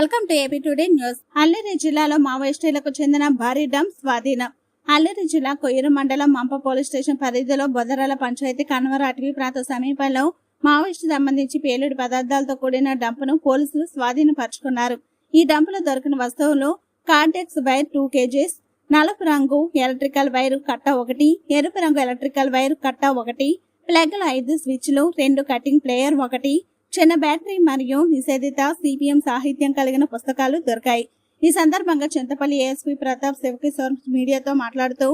Welcome to AP today news. Alluri జిల్లాలో మావోయిస్టులకు చెందిన భారీ డంప్ స్వాధీనం. అల్లూరి జిల్లా కొయ్యూరు మండలం మంప పోలీస్ స్టేషన్ పరిధిలో బొదరాల పంచాయతీ కన్వర అటవీ ప్రాంత సమీపంలో మావోయిస్టు సంబంధించి పేలుడు పదార్థాలతో కూడిన డంపును పోలీసులు స్వాధీనపరుచుకున్నారు. ఈ డంపులో దొరికిన వస్తువులు కార్డెక్స్ వైర్ టూ కేజీస్ నలుపు రంగు ఎలక్ట్రికల్ వైర్ కట్ట ఒకటి ఎరుపు రంగు ఎలక్ట్రికల్ వైర్ కట్ట ఒకటి ప్లగ్లు ఐదు స్విచ్లు రెండు కటింగ్ ప్లేయర్ ఒకటి చిన్న బ్యాటరీ మరియు నిషేధిత సిపిఎం సాహిత్యం కలిగిన పుస్తకాలు దొరికాయి. ఈ సందర్భంగా చింతపల్లి ఏఎస్పీ ప్రతాప్ శివకిశోర్ మీడియాతో మాట్లాడుతూ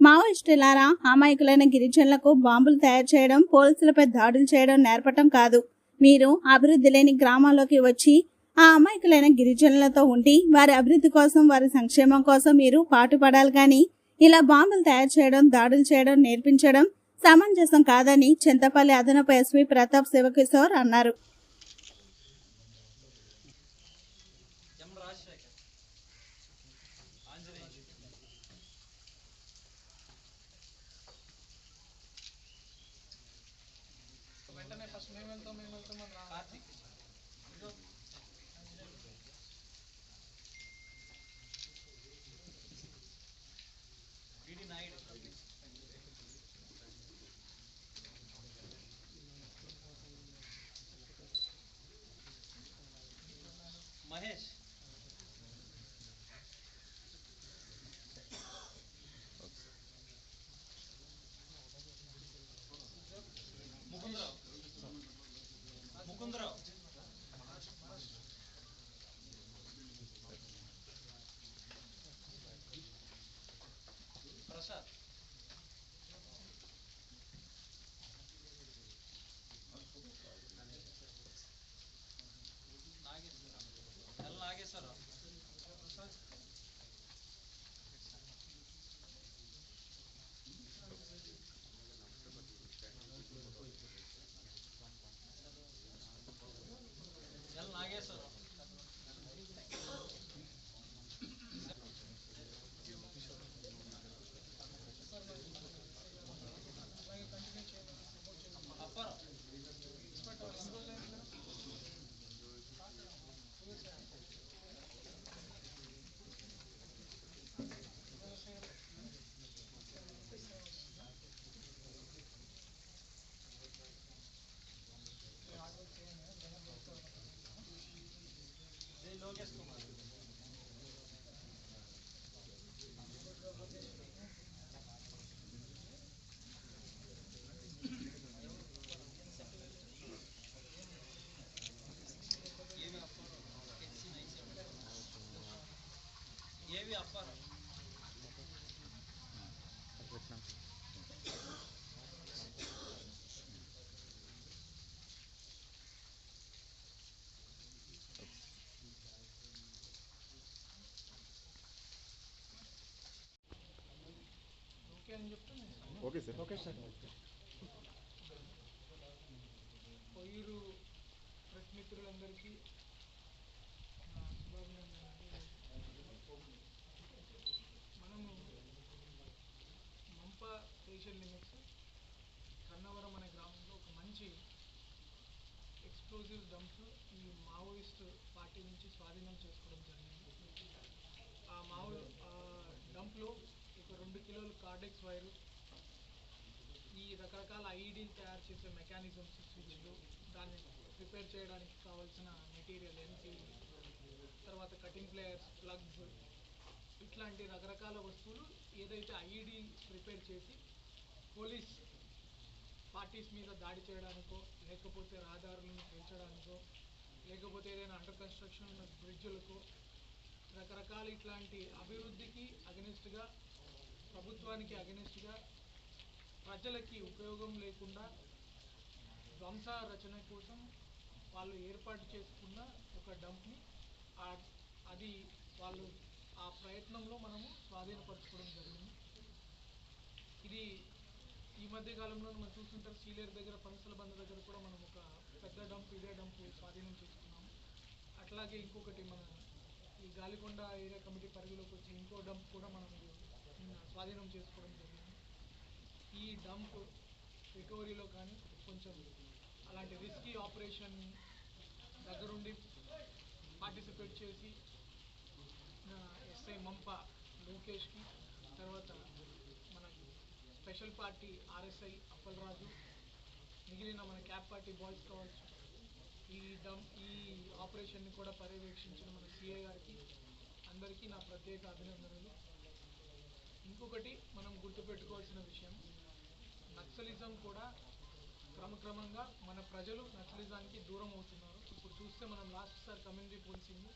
మావోయిస్టులారా అమాయకులైన గిరిజనులకు బాంబులు తయారు చేయడం పోలీసులపై దాడులు చేయడం నేర్పటం కాదు. మీరు అభివృద్ధి లేని గ్రామాల్లోకి వచ్చి ఆ అమాయకులైన గిరిజనులతో ఉండి వారి అభివృద్ధి కోసం వారి సంక్షేమం కోసం మీరు పాటుపడాలి కానీ ఇలా బాంబులు తయారు చేయడం దాడులు చేయడం నేర్పించడం సమంజసం కాదని చింతపల్లి అదనపు ఎస్వి ప్రతాప్ శివకిషోర్ అన్నారు. వెంటనే ఫస్ట్ మేము వెళ్తాం మేము వెళ్తాం महेश मुकुंदराव मुकुंदराव प्रसाद ఏవి అప్పారావు ఓకే అని చెప్తే నేను okay sir okay sir Poyyuru press మిత్రులందరికీ నా శుభాభినందనలు మంప ఫేషియల్ లిమిట్స్ కన్నవరం అనే గ్రామంలో ఒక మంచి ఎక్స్ప్లోజివ్ డంప్స్ ఈ మావోయిస్ట్ పార్టీ నుంచి స్వాధీనం చేసుకోవడం జరిగింది. ఆ మావో డంప్లో ఒక రెండు కిలోలు కార్డెక్స్ వైరు ఈ రకరకాల ఐఈడీలు తయారు చేసే మెకానిజమ్స్ స్విచ్లు దాన్ని ప్రిపేర్ చేయడానికి కావాల్సిన మెటీరియల్ ఎన్సీ తర్వాత కటింగ్ ప్లేయర్స్ ప్లగ్స్ ఇట్లాంటి రకరకాల వస్తువులు ఏదైతే ఐఈడీ ప్రిపేర్ చేసి పోలీస్ పార్టీస్ మీద దాడి చేయడానికో లేకపోతే రహదారులను పెంచడానికో లేకపోతే ఏదైనా అండర్ కన్స్ట్రక్షన్ ఉన్న బ్రిడ్జులకు రకరకాల ఇట్లాంటి అభివృద్ధికి అగెనిస్ట్గా ప్రభుత్వానికి అగెనిస్ట్గా ప్రజలకి ఉపయోగం లేకుండా ధ్వంస రచన కోసం వాళ్ళు ఏర్పాటు చేసుకున్న ఒక డంప్ని అది వాళ్ళు ఆ ప్రయత్నంలో మనము స్వాధీనపరచుకోవడం జరిగింది. ఇది ఈ మధ్య కాలంలో మనం చూస్తుంటాం సీలేరు దగ్గర పనసల బంద దగ్గర కూడా మనం ఒక పెద్ద డంప్ ఇదే డంప్ స్వాధీనం చేసుకున్నాము. అట్లాగే ఇంకొకటి మన ఈ గాలికొండ ఏరియా కమిటీ పరిధిలోకి వచ్చి ఇంకో డంప్ కూడా మనం స్వాధీనం చేసుకోవడం జరిగింది. ఈ డంప్ రికవరీలో కానీ కొంచెం అలాంటి రిస్కీ ఆపరేషన్ దగ్గరుండి పార్టిసిపేట్ చేసి ఎస్ఐ లోకేష్కి తర్వాత మన స్పెషల్ పార్టీ ఆర్ఎస్ఐ అప్పలరాజు మిగిలిన మన క్యాప్ పార్టీ బాయ్స్ కావచ్చు. ఈ డమ్ ఈ ఆపరేషన్ని కూడా పర్యవేక్షించిన మన సిఐ గారికి అందరికీ నా ప్రత్యేక అభినందనలు. ఇంకొకటి మనం గుర్తుపెట్టుకోవాల్సిన విషయం నక్సలిజం కూడా క్రమక్రమంగా మన ప్రజలు నక్సలిజానికి దూరం అవుతున్నారు. ఇప్పుడు చూస్తే మనం last sir community policing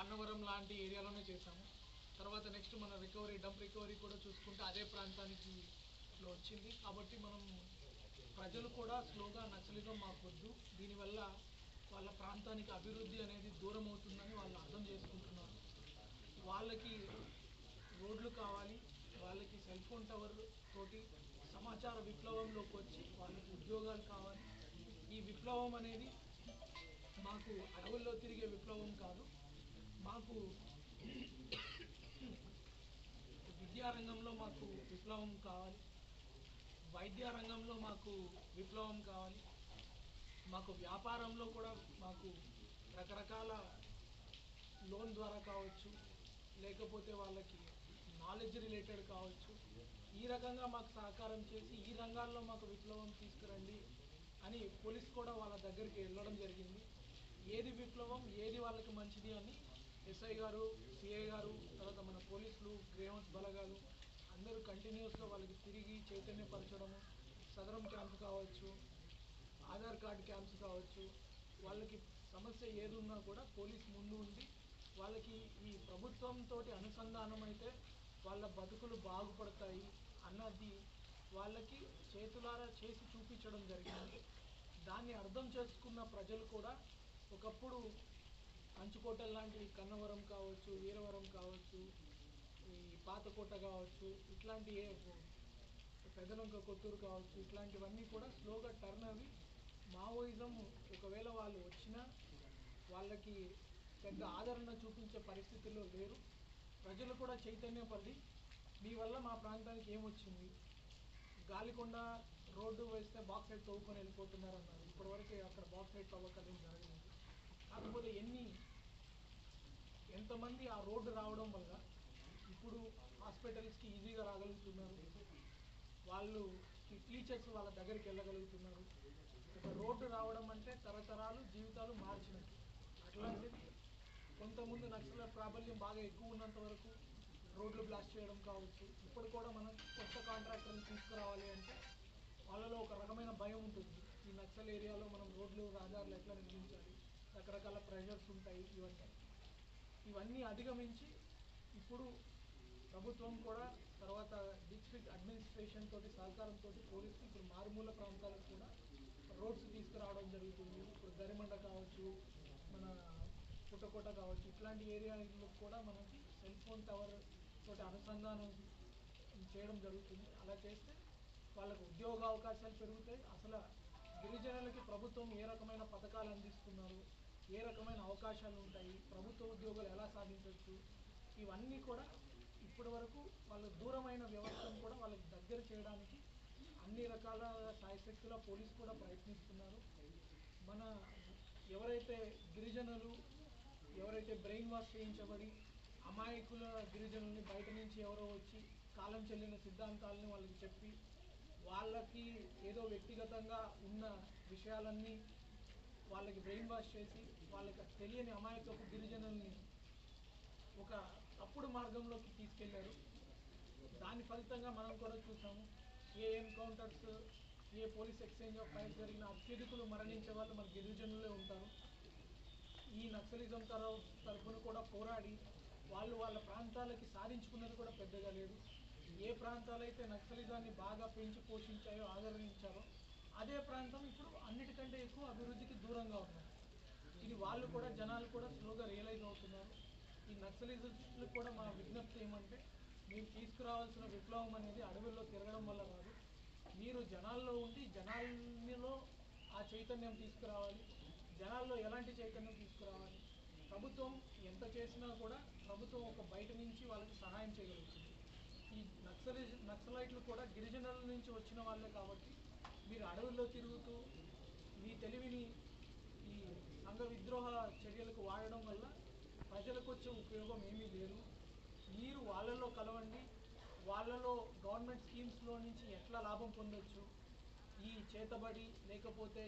Kannavaram లాంటి ఏరియాలోనే చేశాము. తర్వాత నెక్స్ట్ మన రికవరీ డంప్ రికవరీ కూడా చూసుకుంటే అదే ప్రాంతానికి వచ్చింది. కాబట్టి మనం ప్రజలు కూడా స్లోగా నచ్చలిగా మాకొద్దు. దీనివల్ల వాళ్ళ ప్రాంతానికి అభివృద్ధి అనేది దూరం అవుతుందని వాళ్ళు అర్థం చేసుకుంటున్నారు. వాళ్ళకి రోడ్లు కావాలి వాళ్ళకి సెల్ ఫోన్ టవర్ తోటి సమాచార విప్లవంలోకి వచ్చి వాళ్ళకి ఉద్యోగాలు కావాలి. ఈ విప్లవం అనేది మాకు అడవుల్లోకి మాకు విద్యారంగంలో మాకు విప్లవం కావాలి. వైద్య రంగంలో మాకు విప్లవం కావాలి. మాకు వ్యాపారంలో కూడా మాకు రకరకాల లోన్ ద్వారా కావచ్చు లేకపోతే వాళ్ళకి నాలెడ్జ్ రిలేటెడ్ కావచ్చు. ఈ రకంగా మాకు సహకారం చేసి ఈ రంగాల్లో మాకు విప్లవం తీసుకురండి అని పోలీస్ కూడా వాళ్ళ దగ్గరికి వెళ్ళడం జరిగింది. ఏది విప్లవం ఏది వాళ్ళకి మంచిది అని ఎస్ఐ గారు సిఐ గారు తర్వాత మన పోలీసులు గ్రేవన్స్ బలగాలు అందరూ కంటిన్యూస్గా వాళ్ళకి తిరిగి చైతన్యపరచడము సదరం క్యాంప్ కావచ్చు ఆధార్ కార్డ్ క్యాంప్స్ కావచ్చు వాళ్ళకి సమస్య ఏదున్నా కూడా పోలీస్ ముందు ఉండి వాళ్ళకి ఈ ప్రభుత్వంతో అనుసంధానం అయితే వాళ్ళ బతుకులు బాగుపడతాయి అన్నది వాళ్ళకి చేతులారా చేసి చూపించడం జరిగింది. దాన్ని అర్థం చేసుకున్న ప్రజలు కూడా ఒకప్పుడు కంచుకోట లాంటివి కన్నవరం కావచ్చు వీరవరం కావచ్చు ఈ పాతకోట కావచ్చు ఇట్లాంటి ఏ పెదలంక కొత్తూరు కావచ్చు ఇట్లాంటివన్నీ కూడా స్లోగా టర్న్ అవి. మావోయిజం ఒకవేళ వాళ్ళు వచ్చినా వాళ్ళకి పెద్ద ఆదరణ చూపించే పరిస్థితుల్లో లేరు. ప్రజలు కూడా చైతన్యపడి మీ వల్ల మా ప్రాంతానికి ఏమొచ్చింది గాలికొండ రోడ్డు వేస్తే బాక్స్ తవ్వుకొని వెళ్ళిపోతున్నారు అన్నారు ఇప్పటివరకు అక్కడ బాక్సైట్ తవ్వకలేం జరగలేదు. కాకపోతే ఎన్ని ఎంతమంది ఆ రోడ్డు రావడం వల్ల ఇప్పుడు హాస్పిటల్స్కి ఈజీగా రాగలుగుతున్నారు? వాళ్ళు ఈ టీచర్స్ వాళ్ళ దగ్గరికి వెళ్ళగలుగుతున్నారు? ఒక రోడ్డు రావడం అంటే తరతరాలు జీవితాలు మార్చినట్టు. అట్లాంటిది కొంతమంది నక్సల ప్రాబల్యం బాగా ఎక్కువ ఉన్నంత వరకు రోడ్లు బ్లాస్ట్ చేయడం కావచ్చు. ఇప్పుడు కూడా మనం కొత్త కాంట్రాక్టర్ని తీసుకురావాలి అంటే వాళ్ళలో ఒక రకమైన భయం ఉంటుంది. ఈ నక్సల్ ఏరియాలో మనం రోడ్లు రహదారులు ఎట్లా నిర్మించాలి? రకరకాల ప్రెషర్స్ ఉంటాయి ఇవన్నీ ఇవన్నీ అధిగమించి ఇప్పుడు ప్రభుత్వం కూడా తర్వాత డిస్ట్రిక్ట్ అడ్మినిస్ట్రేషన్ తోటి సహకారంతో పోలీసులు ఇప్పుడు మారుమూల ప్రాంతాలకు కూడా రోడ్స్ తీసుకురావడం జరుగుతుంది. ఇప్పుడు గరిమండ కావచ్చు మన పుట్టకోట కావచ్చు ఇట్లాంటి ఏరియాలో కూడా మనకి సెల్ ఫోన్ టవర్ తోటి అనుసంధానం చేయడం జరుగుతుంది. అలా చేస్తే వాళ్ళకు ఉద్యోగ అవకాశాలు పెరుగుతాయి. అసలు గిరిజనులకి ప్రభుత్వం ఏ రకమైన పథకాలు అందిస్తున్నారు? ఏ రకమైన అవకాశాలు ఉంటాయి ప్రభుత్వ ఉద్యోగాలు ఎలా సాధించవచ్చు ఇవన్నీ కూడా ఇప్పటి వరకు వాళ్ళ దూరమైన వ్యవస్థను కూడా వాళ్ళకి దగ్గర చేయడానికి అన్ని రకాల సాయశక్తుల పోలీసు కూడా ప్రయత్నిస్తున్నారు. మన ఎవరైతే గిరిజనులు ఎవరైతే బ్రెయిన్ వాష్ చేయించబడి అమాయకుల గిరిజనుల్ని బయట నుంచి ఎవరో వచ్చి కాలం చెల్లిన సిద్ధాంతాలని వాళ్ళకి చెప్పి వాళ్ళకి ఏదో వ్యక్తిగతంగా ఉన్న విషయాలన్నీ వాళ్ళకి బ్రెయిన్ వాష్ చేసి వాళ్ళకి తెలియని అమాయకపు గిరిజనుల్ని ఒక తప్పుడు మార్గంలోకి తీసుకెళ్ళారు. దాని ఫలితంగా మనం కూడా చూసాము ఏ ఎన్కౌంటర్స్ ఏ పోలీస్ ఎక్స్చేంజ్ ఆఫ్ ఫైర్ జరిగిన అత్యధికులు మరణించే వాళ్ళు మన గిరిజనులే ఉంటారు. ఈ నక్సలిజం తర తరఫున కూడా పోరాడి వాళ్ళు వాళ్ళ ప్రాంతాలకి సాధించుకున్నది కూడా పెద్దగా లేదు. ఏ ప్రాంతాలైతే నక్సలిజాన్ని బాగా పెంచి పోషించాయో ఆదరించారో అదే ప్రాంతం ఇప్పుడు అన్నిటికంటే ఎక్కువ అభివృద్ధికి దూరంగా ఉన్నారు. ఇది వాళ్ళు కూడా జనాలు కూడా స్లోగా రియలైజ్ అవుతున్నారు. ఈ నక్సలిజులు కూడా మా విజ్ఞప్తి ఏమంటే మీరు తీసుకురావాల్సిన విప్లవం అనేది అడవుల్లో తిరగడం వల్ల కాదు. మీరు జనాల్లో ఉండి జనాల్లో ఆ చైతన్యం తీసుకురావాలి. జనాల్లో ఎలాంటి చైతన్యం తీసుకురావాలి? ప్రభుత్వం ఎంత చేసినా కూడా ప్రభుత్వం ఒక బయట నుంచి వాళ్ళకి సహాయం చేయగలుగుతుంది. ఈ నక్సలి నక్సలైట్లు కూడా గిరిజనుల నుంచి వచ్చిన వాళ్ళే కాబట్టి మీరు అడవుల్లో తిరుగుతూ మీ తెలివిని ఈ సంఘ విద్రోహ చర్యలకు వాడడం వల్ల ప్రజలకు వచ్చే ఉపయోగం ఏమీ లేదు. మీరు వాళ్ళలో కలవండి. వాళ్ళలో గవర్నమెంట్ స్కీమ్స్లో నుంచి ఎట్లా లాభం పొందొచ్చు? ఈ చేతబడి లేకపోతే